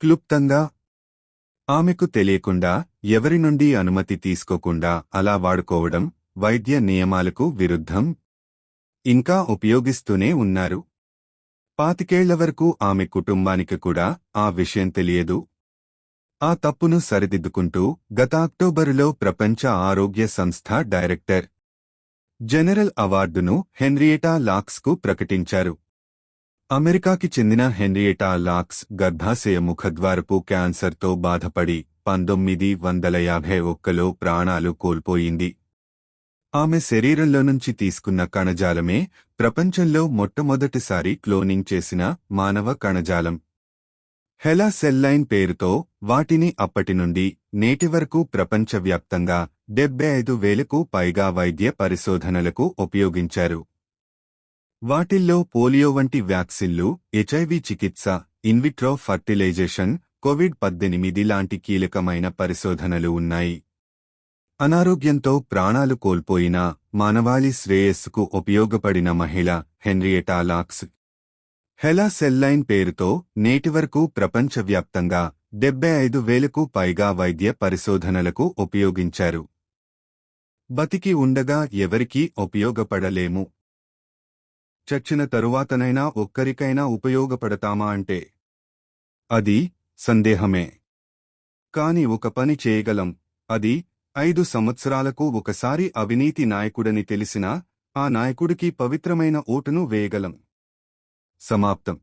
క్లుప్తంగా ఆమెకు తెలియకుండా ఎవరి నుండి అనుమతి తీసుకోకుండా అలా వాడుకోవడం వైద్య నియమాలకు విరుద్ధం. ఇంకా ఉపయోగిస్తూనే ఉన్నారు. పాతికేళ్ళ వరకు ఆమె కుటుంబానికి కూడా ఆ విషయం తెలియదు. ఆ తప్పును సరిదిద్దుకుంటూ గత అక్టోబరులో ప్రపంచ ఆరోగ్య సంస్థ డైరెక్టర్ జనరల్ అవార్డును హెన్రియేటా లాక్స్కు ప్రకటించారు. అమెరికాకి చెందిన హెన్రియేటా లాక్స్ గర్భాశయ ముఖద్వారపు క్యాన్సర్తో బాధపడి పంతొమ్మిది వందల యాభై ఒక్కలో ప్రాణాలు కోల్పోయింది. ఆమె శరీరంలో నుంచి తీసుకున్న కణజాలమే ప్రపంచంలో మొట్టమొదటిసారి క్లోనింగ్ చేసిన మానవ కణజాలం. హెలా సెల్లైన్ పేరుతో వాటిని అప్పటి నుండి నేటి వరకు ప్రపంచవ్యాప్తంగా డెబ్బై ఐదు వేలకు పైగా వైద్య పరిశోధనలకు ఉపయోగించారు. వాటిల్లో పోలియో వంటి వ్యాక్సిన్లు హెచ్ఐవి చికిత్స ఇన్విట్రో ఫర్టిలైజేషన్ కోవిడ్ పద్దెనిమిది లాంటి కీలకమైన పరిశోధనలు ఉన్నాయి. అనారోగ్యంతో ప్రాణాలు కోల్పోయిన మానవాళి శ్రేయస్సుకు ఉపయోగపడిన మహిళ హెన్రియేటా లాక్స్. హెలా సెల్లైన్ పేరుతో నేటి వరకు ప్రపంచవ్యాప్తంగా డెబ్బై ఐదు వేలకు పైగా వైద్య పరిశోధనలకు ఉపయోగించారు. బతికి ఉండగా ఎవరికీ ఉపయోగపడలేము. చచ్చిన తరువాతనైనా ఒక్కరికైనా ఉపయోగపడతామా అంటే? అది సందేహమే. కాని ఒక పని చేయగలం. అది ఐదు సంవత్సరాలకు ఒకసారి అవినీతి నాయకుడని తెలిసినా ఆ నాయకుడికి పవిత్రమైన ఓటును వేయగలం. సమాప్తం.